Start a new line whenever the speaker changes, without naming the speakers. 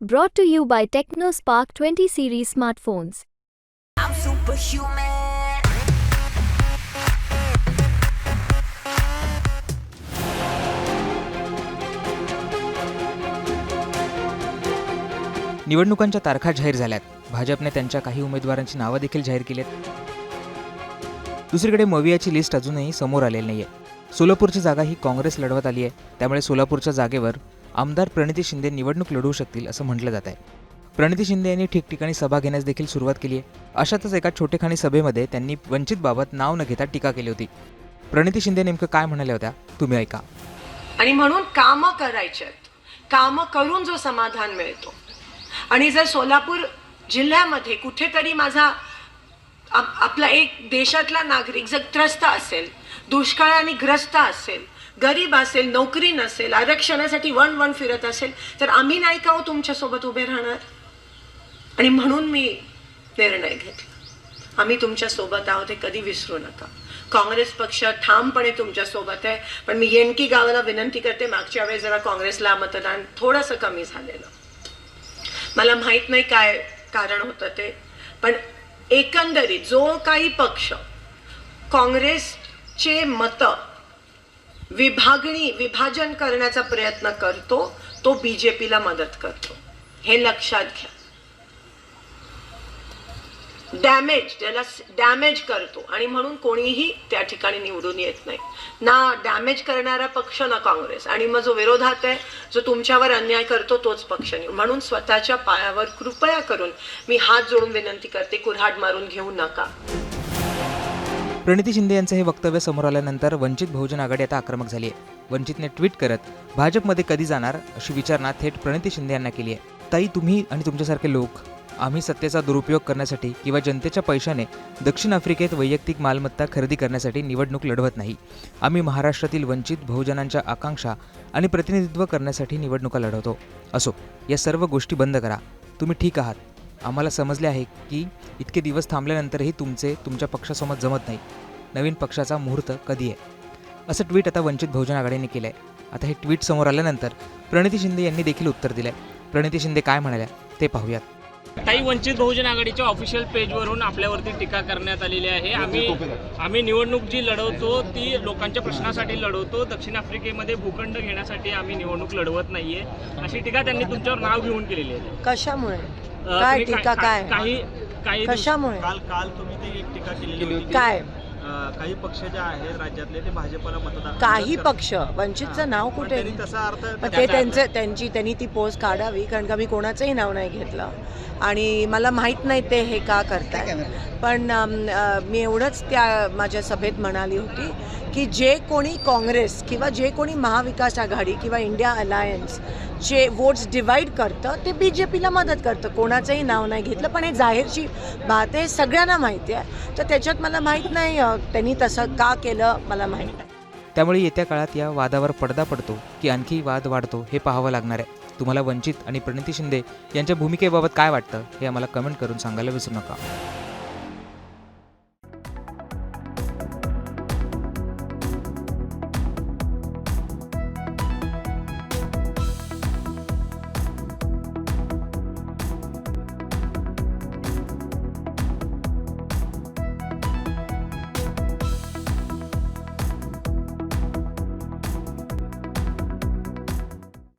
Brought to you by TechnoSpark 20 series smartphones.
I'm superhuman.
निवडणुकांच्या तारखा जाहीर झाल्यात भाजपने त्यांच्या काही उमेदवारांची नावं देखील जाहीर केली आहेत दुसरीकडे मवियाची लिस्ट अजूनही समोर आलेली नाहीये सोलापूरची जागा ही काँग्रेस लढवत आली आहे त्यामुळे सोलापूरच्या जागेवर आमदार प्रणिती शिंदे निवडणूक लढवू शकतील असं म्हटलं जात आहे. प्रणिती शिंदे यांनी ठिकठिकाणी सभा घेण्यास देखील सुरुवात केली आहे. अशातच एका छोटेखानी सभेमध्ये त्यांनी वंचितबाबत नाव न घेता टीका केली होती. प्रणिती शिंदे नेमकं काय म्हणाल्या होत्या तुम्ही ऐका.
आणि म्हणून कामं करायच्यात कामं करून जो समाधान मिळतो. आणि जर सोलापूर जिल्ह्यामध्ये कुठेतरी माझा आप- आपला एक देशातला नागरिक जर त्रस्त असेल दुष्काळाने ग्रस्त असेल गरीब असेल नोकरी नसेल आरक्षणासाठी वन वन फिरत असेल तर आम्ही नाही का हो तुमच्यासोबत उभे राहणार? आणि म्हणून मी निर्णय घेतला. आम्ही तुमच्यासोबत आहोत हे कधी विसरू नका. काँग्रेस पक्ष ठामपणे तुमच्यासोबत आहे पण मी येणकी गावाला विनंती करते मागच्या वेळेस जरा काँग्रेसला मतदान थोडंसं कमी झालेलं. मला माहीत नाही काय कारण होतं ते पण एकंदरीत जो काही पक्ष काँग्रेसचे मतं विभागणी विभाजन करण्याचा प्रयत्न करतो तो बीजेपीला मदत करतो. हे लक्षात घ्या. डॅमेज त्याला डॅमेज करतो आणि म्हणून कोणीही त्या ठिकाणी निवडून येत नाही. ना डॅमेज करणारा पक्ष ना काँग्रेस. आणि मग जो विरोधात आहे जो तुमच्यावर अन्याय करतो तोच पक्ष म्हणून स्वतःच्या पायावर कृपया करून मी हात जोडून विनंती करते कुऱ्हाड मारून घेऊ नका.
प्रणिती शिंदे यांचं हे वक्तव्य समोर आल्यानंतर वंचित बहुजन आघाडी आता आक्रमक झाली आहे वंचितने ट्विट करत भाजपमध्ये कधी जाणार अशी विचारणा थेट प्रणिती शिंदे यांना केली आहे. ताई तुम्ही आणि तुमच्यासारखे लोक आम्ही सत्तेचा दुरुपयोग करण्यासाठी किंवा जनतेच्या पैशाने दक्षिण आफ्रिकेत वैयक्तिक मालमत्ता खरेदी करण्यासाठी निवडणूक लढवत नाही. आम्ही महाराष्ट्रातील वंचित बहुजनांच्या आकांक्षा आणि प्रतिनिधित्व करण्यासाठी निवडणुका लढवतो. असो या सर्व गोष्टी बंद करा. तुम्ही ठीक आहात. आम्हाला समजले आहे की इतके दिवस थांबल्यानंतरही तुमचे तुमच्या पक्षासोबत जमत नाही. नवीन पक्षाचा मुहूर्त कधी आहे? असं ट्विट आता वंचित बहुजन आघाडीने केलं आहे आता हे ट्विट समोर आल्यानंतर प्रणिती शिंदे यांनी देखील उत्तर दिलं आहे प्रणिती शिंदे काय म्हणाल्या ते पाहूयात.
काही वंचित बहुजन आघाडीच्या ऑफिशियल पेजवरून आपल्यावरती टीका करण्यात आलेली आहे. आम्ही आम्ही निवडणूक जी लढवतो ती लोकांच्या प्रश्नासाठी लढवतो. दक्षिण आफ्रिकेमध्ये भूखंड घेण्यासाठी आम्ही निवडणूक लढवत नाहीये. अशी टीका त्यांनी तुमच्यावर नाव घेऊन केलेली आहे.
कशामुळे? काय टीका काय?
काही काही दिवस-
कशामुळे?
काल काल तुम्ही ती एक टीका केलेली होती.
काय?
काही पक्ष जे आहेत राज्यातले ते भाजपला मतदान
काही. पक्ष वंचितचं. नाव कुठे?
त्यांनी तसा अर्थ
पण ते त्यांचं त्यांची त्यांनी ती पोस्ट काढावी कारण का मी कोणाचंही नाव नाही घेतलं. आणि मला माहीत नाही ते हे का करताय पण मी एवढंच त्या माझ्या सभेत म्हणाली होती की जे कोणी काँग्रेस किंवा जे कोणी महाविकास आघाडी किंवा इंडिया अलायन्स जे वोट्स डिवाईड करतं ते बी जे पीला मदत करतं. कोणाचंही नाव नाही घेतलं. पण हे जाहीरची बात आहे सगळ्यांना माहिती आहे. तर त्याच्यात मला माहीत नाही त्यांनी तसं का केलं मला माहीत नाही.
त्यामुळे येत्या काळात या वादावर पडदा पडतो की आणखी वाद वाढतो हे पाहावं लागणार आहे. तुम्हाला वंचित आणि प्रणिती शिंदे यांच्या भूमिकेबाबत काय वाटतं हे आम्हाला कमेंट करून सांगायला विसरू नका.